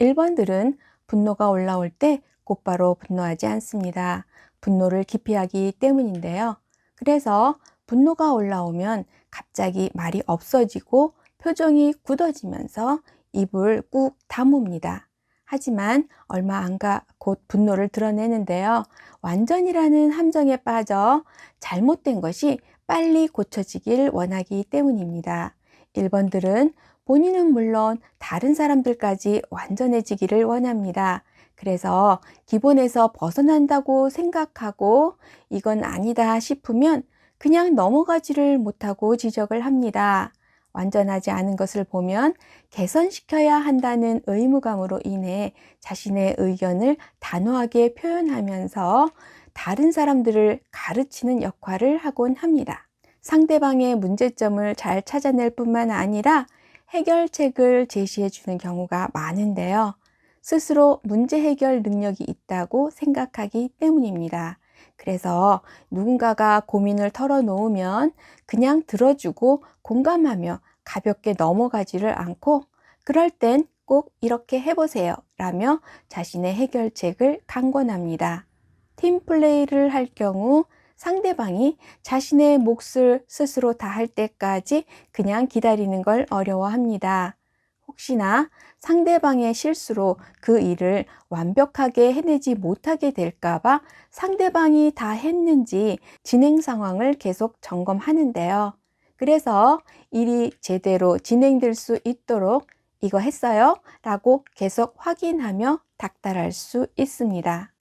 1번들은 분노가 올라올 때 곧바로 분노하지 않습니다. 분노를 기피하기 때문인데요. 그래서 분노가 올라오면 갑자기 말이 없어지고 표정이 굳어지면서 입을 꾹 다뭅니다. 하지만 얼마 안 가 곧 분노를 드러내는데요. 완전이라는 함정에 빠져 잘못된 것이 빨리 고쳐지길 원하기 때문입니다. 1번들은 본인은 물론 다른 사람들까지 완전해지기를 원합니다. 그래서 기본에서 벗어난다고 생각하고 이건 아니다 싶으면 그냥 넘어가지를 못하고 지적을 합니다. 완전하지 않은 것을 보면 개선시켜야 한다는 의무감으로 인해 자신의 의견을 단호하게 표현하면서 다른 사람들을 가르치는 역할을 하곤 합니다. 상대방의 문제점을 잘 찾아낼 뿐만 아니라 해결책을 제시해 주는 경우가 많은데요. 스스로 문제 해결 능력이 있다고 생각하기 때문입니다. 그래서 누군가가 고민을 털어놓으면 그냥 들어주고 공감하며 가볍게 넘어가지를 않고 그럴 땐 꼭 이렇게 해보세요 라며 자신의 해결책을 강권합니다. 팀플레이를 할 경우 상대방이 자신의 몫을 스스로 다할 때까지 그냥 기다리는 걸 어려워합니다. 혹시나 상대방의 실수로 그 일을 완벽하게 해내지 못하게 될까봐 상대방이 다 했는지 진행 상황을 계속 점검하는데요. 그래서 일이 제대로 진행될 수 있도록 이거 했어요? 라고 계속 확인하며 닥달할 수 있습니다.